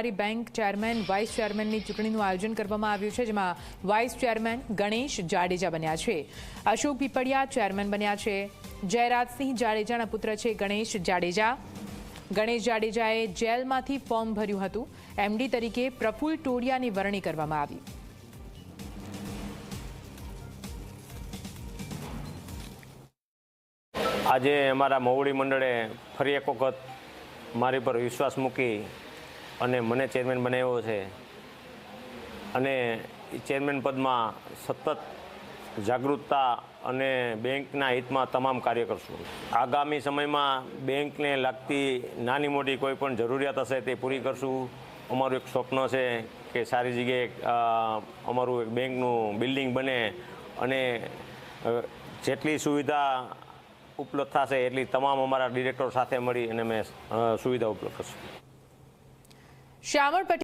સહકારી bank chairman, vice ચેરમેનની ચૂંટણીનું આયોજન કરવામાં આવ્યું છે, જેમાં વાઇસ ચેરમેન ગણેશ જાડેજા બન્યા છે. અશોક પીપળિયા ચેરમેન બન્યા છે. જયરાજસિંહ જાડેજાના પુત્ર છે ગણેશ જાડેજા. ગણેશ જાડેજાએ જેલમાંથી ફોર્મ ભર્યું હતું. એમડી તરીકે પ્રફુલ ટોડિયાની વરણી કરવામાં આવી. આજે અમારા મહુડી મંડળે ફરી એક વખત મારી પર વિશ્વાસ મૂકી અને મને ચેરમેન બનાવ્યો છે. અને ચેરમેન પદમાં સતત જાગૃતતા અને બેંકના હિતમાં તમામ કાર્ય કરશું. આગામી સમયમાં બેંકને લાગતી નાની મોટી કોઈ પણ જરૂરિયાત હશે તે પૂરી કરશું. અમારું એક સ્વપ્ન છે કે સારી જગ્યાએ અમારું એક બેંકનું બિલ્ડિંગ બને અને જેટલી સુવિધા ઉપલબ્ધ થશે એટલી તમામ અમારા ડિરેક્ટર સાથે મળી અને અમે સુવિધા ઉપલબ્ધ કરશું શ્યામળ